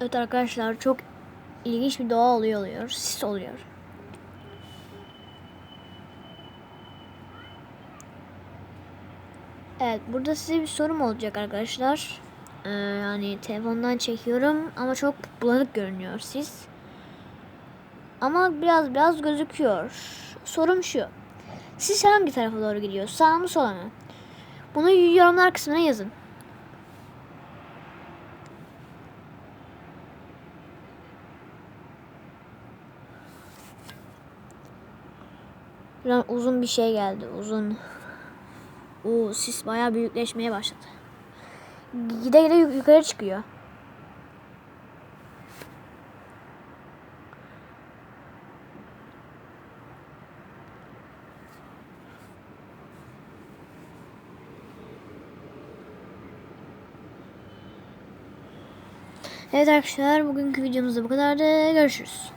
Evet arkadaşlar çok ilginç bir doğa oluyor oluyor. Sis oluyor. Evet burada size bir sorum olacak arkadaşlar. Ee, yani telefondan çekiyorum ama çok bulanık görünüyor sis. Ama biraz biraz gözüküyor. Sorum şu. Siz hangi tarafa doğru gidiyor? Sağ mı sola mı? Bunu yorumlar kısmına yazın. Biraz uzun bir şey geldi. Uzun. Oo, sis bayağı büyükleşmeye başladı. Gide gide yuk- yukarı çıkıyor. Evet arkadaşlar bugünkü videomuz da bu kadardı. Görüşürüz.